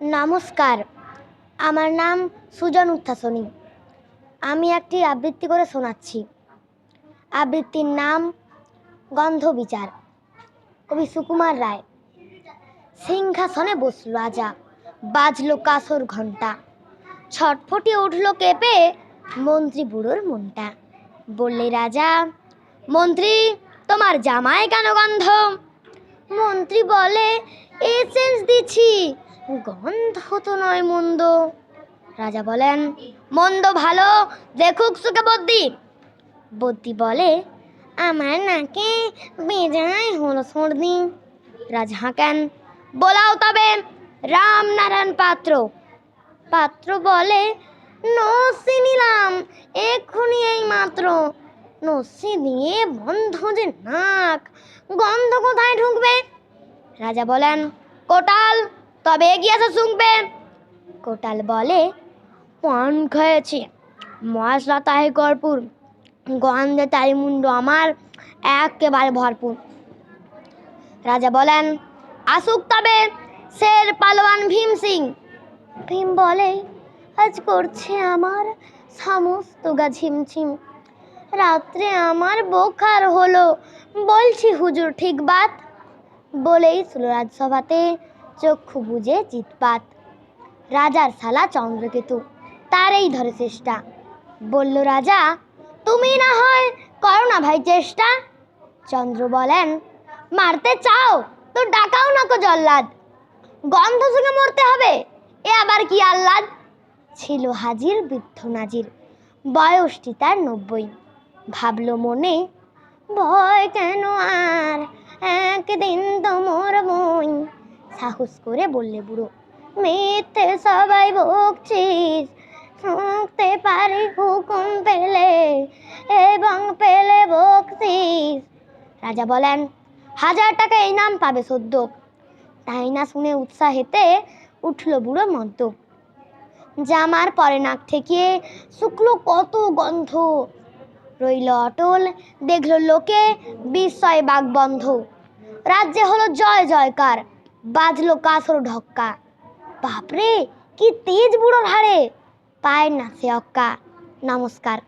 নমস্কার। আমার নাম সুজন উত্থাসনী। আমি একটি আবৃত্তি করে শোনাচ্ছি। আবৃত্তির নাম গন্ধ বিচার কবি সুকুমার রায়। সিংহাসনে বসল রাজা। বাজল কাসর ঘণ্টা ছটফটি উঠল কেঁপে মন্ত্রী বুড়োর মনটা। বললে, রাজা, মন্ত্রী, তোমার জামায় কেন গন্ধ? মন্ত্রী বলে এসেন্স দিচ্ছি। গন্ধ তো নয় মন্দ রাজা বলেন, মন্দ ভালো, দেখুক সুখে বদ্যি। বদ্যি বলে, আমার নাকে বেজায় হলো সর্দি। রাজা হাঁকেন, বলাও তবে রামনারায়ণ পাত্র। পাত্র বলে, নসি নিলাম, এক্ষুনি এই মাত্র। নসি দিয়ে বন্ধ যে নাক, গন্ধ কোথায় ঢুকবে? রাজা বলেন, কোটাল তবে এগিয়ে এসে শুনবে? কোটাল বলে পান খেয়েছি। মশলা তাই কর্পূর। গন্ধে তাই মুন্ড আমার একেবারে ভরপুর। রাজা বলেন, আসুক তবে, শের পালোয়ান ভীম সিং। ভীম বলে, আজ করছে আমার সমস্ত গা ঝিমঝিম। রাত্রে আমার বোখার হলো, বলছি হুজুর ঠিক বাত? বলেই ছিল রাজসভাতে চক্ষু বুঝে চিৎপাত। রাজার সালা চন্দ্রকেতু, তারই ধরে চেষ্টা। বলল, রাজা, তুমি না হয় করো না ভাই চেষ্টা? চন্দ্র বলেন, মারতে চাও, তো ডাকাও না কো জল্লাদ। গন্ধ শুনে মরতে হবে, এ আবার কি আহ্লাদ? ছিল হাজির বৃদ্ধ নাজির। বয়সটি তার নব্বই। ভাবলো মনে, ভয় কেন আর? একদিন তো মরবই সাহস করে বললে, বুড়ো, মিথ্যে সবাই বকছিস শুনতে পারি হুকুম পেলে এবং পেলে বকছিস রাজা বলেন, হাজার টাকা এই নাম পাবে সদ্য। তাই না শুনে উৎসাহেতে উঠল বুড়ো মদ্য। জামার পরে নাক থেকে শুকলো কত গন্ধ। রইল অটল, দেখল লোকে বিস্ময় বাঘ বন্ধ রাজ্যে হলো জয় জয়কার। বাজলো কাসর ঢক্কা। বাপরে কি তেজ বুড়োর হাড়ে। পায় না সে অক্কা। নমস্কার।